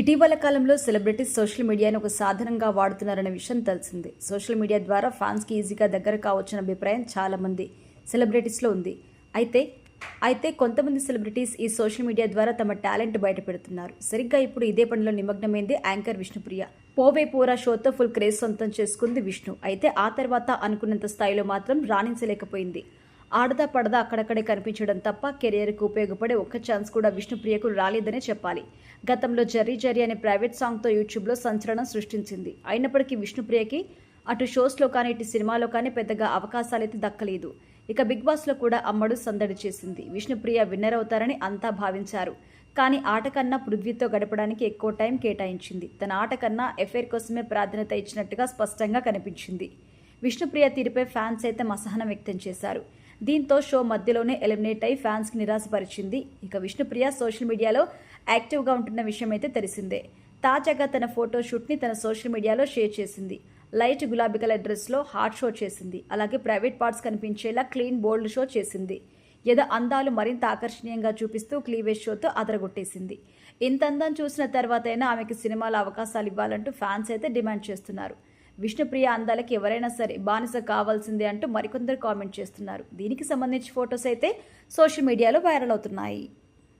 ఇటీవల కాలంలో celebrities social మీడియాను ఒక సాధనంగా వాడుతున్నారనే విషయం తెలిసింది. సోషల్ మీడియా ద్వారా ఫ్యాన్స్కి ఈజీగా దగ్గర కావచ్చిన అభిప్రాయం చాలామంది సెలబ్రిటీస్లో ఉంది. అయితే అయితే కొంతమంది సెలబ్రిటీస్ ఈ సోషల్ మీడియా ద్వారా తమ టాలెంట్ బయట పెడుతున్నారు. సరిగ్గా ఇప్పుడు ఇదే పనిలో నిమగ్నమైంది యాంకర్ విష్ణుప్రియ. పోవే పోరా షోతో ఫుల్ క్రేజ్ సొంతం చేసుకుంది విష్ణు. అయితే ఆ తర్వాత అనుకున్నంత స్థాయిలో మాత్రం రాణించలేకపోయింది. ఆడదా పడదా అక్కడక్కడే కనిపించడం తప్ప కెరియర్కు ఉపయోగపడే ఒక్క ఛాన్స్ కూడా విష్ణుప్రియకు రాలేదనే చెప్పాలి. గతంలో జర్రీ జర్రీ అనే ప్రైవేట్ సాంగ్తో యూట్యూబ్లో సంచలనం సృష్టించింది. అయినప్పటికీ విష్ణుప్రియకి అటు షోస్లో కానీ ఇటు సినిమాలో కానీ పెద్దగా అవకాశాలైతే దక్కలేదు. ఇక బిగ్ బాస్లో కూడా అమ్మడు సందడి చేసింది. విష్ణుప్రియ విన్నర్ అవుతారని అంతా భావించారు. కానీ ఆట కన్నా పృథ్వీతో గడపడానికి ఎక్కువ టైం కేటాయించింది. తన ఆట కన్నా ఎఫైర్ కోసమే ప్రాధాన్యత ఇచ్చినట్టుగా స్పష్టంగా కనిపించింది. విష్ణుప్రియ తీరుపై ఫ్యాన్స్ అయితే అసహనం వ్యక్తం చేశారు. దీంతో షో మధ్యలోనే ఎలిమినేట్ అయి ఫ్యాన్స్కి నిరాశపరిచింది. ఇక విష్ణుప్రియ సోషల్ మీడియాలో యాక్టివ్గా ఉంటున్న విషయం అయితే తెలిసిందే. తాజాగా తన ఫోటో షూట్ని తన సోషల్ మీడియాలో షేర్ చేసింది. లైట్ గులాబీ కలర్ డ్రెస్లో హాట్ షో చేసింది. అలాగే ప్రైవేట్ పార్ట్స్ కనిపించేలా క్లీన్ బోల్డ్ షో చేసింది. ఏదో అందాలు మరింత ఆకర్షణీయంగా చూపిస్తూ క్లీవేజ్ షోతో అదరగొట్టేసింది. ఇంత అందం చూసిన తర్వాతైనా ఆమెకి సినిమాల అవకాశాలు ఇవ్వాలంటూ ఫ్యాన్స్ అయితే డిమాండ్ చేస్తున్నారు. విష్ణుప్రియ అందాలకి ఎవరైనా సరే బానిస కావాల్సిందే అంటూ మరికొందరు కామెంట్ చేస్తున్నారు. దీనికి సంబంధించి ఫొటోస్ అయితే సోషల్ మీడియాలో వైరల్ అవుతున్నాయి.